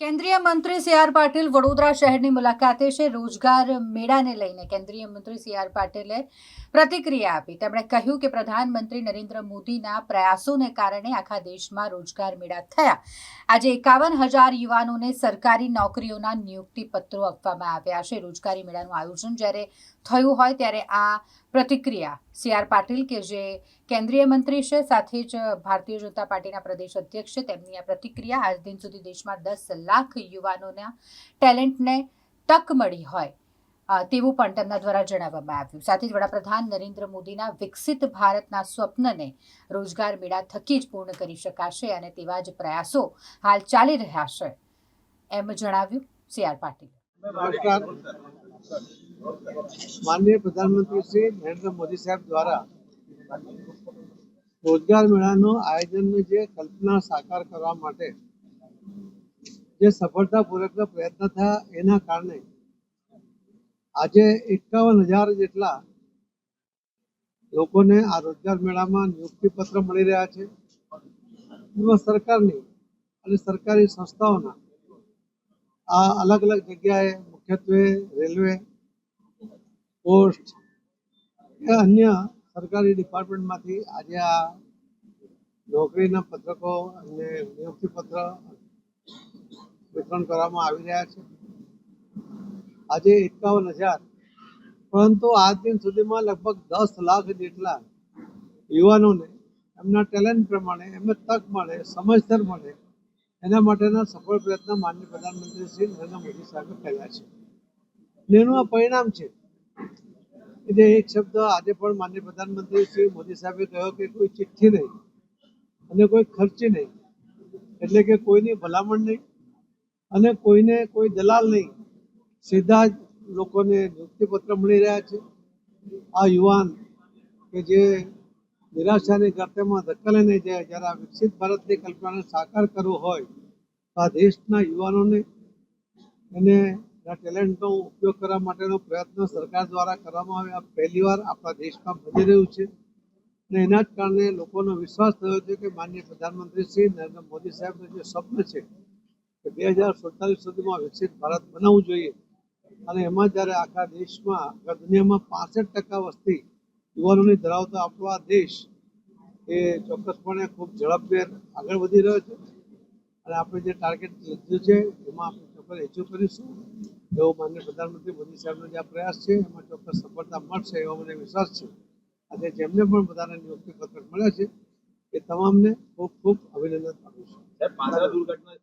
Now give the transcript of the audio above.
કેન્દ્રીય મંત્રી C R Patil Vadodara શહેરની મુલાકાતે છે. રોજગાર મેળાને લઈને કેન્દ્રીય મંત્રી સી આર પાટીલે પ્રતિક્રિયા આપી. તેમણે કહ્યું કે પ્રધાનમંત્રી નરેન્દ્ર મોદીના પ્રયાસોને કારણે આખા દેશમાં રોજગાર મેળા થયા. આજે એકાવન હજાર યુવાનોને સરકારી નોકરીઓના નિયુક્તિ પત્રો આપવામાં આવ્યા છે. રોજગારી મેળાનું આયોજન જ્યારે થયું હોય ત્યારે આ પ્રતિક્રિયા સી આર પાટીલ કે જે કેન્દ્રીય મંત્રી છે, સાથે જ ભારતીય જનતા પાર્ટીના પ્રદેશ અધ્યક્ષ છે, તેમની આ પ્રતિક્રિયા આજ દિન સુધી દેશમાં દસ લાખ યુવાનોના ટેલેન્ટને તક મળી હોય તેવું પણ તેમના દ્વારા જણાવવામાં આવ્યું. સાથે જ વડાપ્રધાન નરેન્દ્ર મોદીના વિકસિત ભારતના સ્વપ્નને રોજગાર મેળા થકી જ પૂર્ણ કરી શકાશે અને તેવા જ પ્રયાસો હાલ ચાલી રહ્યા છે, એમ જણાવ્યું સી આર પાટીલ. નમસ્કાર. માનનીય પ્રધાનમંત્રી શ્રી નરેન્દ્ર મોદી સાહેબ દ્વારા રોજગાર મેળાનું આયોજનની જે કલ્પના સાકાર કરવા માટે જે સફળતાપૂર્વકના પ્રયત્ન થયા, એના કારણે આજે એકાવન હજાર જેટલા લોકોને આ રોજગાર મેળામાં નિયુક્તિ પત્ર મળી રહ્યા છે. સરકારની અને સરકારી સંસ્થાઓના આ અલગ અલગ જગ્યાએ, મુખ્યત્વે રેલવે, પોસ્ટ કે અન્ય સરકારી ડિપાર્ટમેન્ટમાંથી આજે આ નોકરીના પત્રકો અને નિયુક્તિ પત્ર વિતરણ કરવામાં આવી રહ્યા છે. આજે એકાવન હજાર. પરંતુ આજ દિન સુધીમાં લગભગ દસ લાખ જેટલા યુવાનોને એમના ટેલેન્ટ પ્રમાણે, એમને તક મળે સમયસર મળે એના માટેના સફળ પ્રયત્ન માનનીય પ્રધાનમંત્રી શ્રી નરેન્દ્ર મોદી સાહેબે કર્યા છે. અને એનું આ પરિણામ છે એટલે એક શબ્દ આજે પણ માનનીય પ્રધાનમંત્રી શ્રી મોદી સાહેબે કહ્યો કે કોઈ ચિઠ્ઠી નહીં અને કોઈ ખર્ચી નહીં, એટલે કે કોઈની ભલામણ નહીં અને કોઈને કોઈ દલાલ નહીં, સીધા જ લોકોને નિયુક્તિપત્ર મળી રહ્યા છે. આ યુવાન કે જે નિરાશાની ગર્તેમાં ધકેલીને જાય. જ્યારે આ વિકસિત ભારતની કલ્પનાને સાકાર કરવું હોય, તો આ દેશના યુવાનોને એને આ ટેલેન્ટનો ઉપયોગ કરવા માટેનો પ્રયત્ન સરકાર દ્વારા કરવામાં આવે આ પહેલીવાર આપણા દેશમાં બની રહ્યું છે. અને એના જ કારણે લોકોનો વિશ્વાસ થયો છે કે માનનીય પ્રધાનમંત્રી શ્રી નરેન્દ્ર મોદી સાહેબનું જે સ્વપ્ન છે કે બે હજાર સુડતાલીસ સુધીમાં વિકસિત ભારત બનાવવું જોઈએ. અને એમાં જ્યારે આખા દેશમાં દુનિયામાં પાસઠ ટકા વસ્તી યુવાનોની ધરાવતો આપણો આ દેશ એ ચોક્કસપણે ખૂબ ઝડપભેર આગળ વધી રહ્યો છે. અને આપણે જે ટાર્ગેટ લીધું છે, એમાં આપણે ચોક્કસ એચિવ કરીશું. એવો માન્ય પ્રધાનમંત્રી મોદી સાહેબનો જે પ્રયાસ છે, એમાં ચોક્કસ સફળતા મળશે એવો મને વિશ્વાસ છે. આજે જેમને પણ બધાને નિયુક્તિ પત્રક મળ્યા છે, એ તમામને ખૂબ ખૂબ અભિનંદન આપું છું. દુર્ઘટના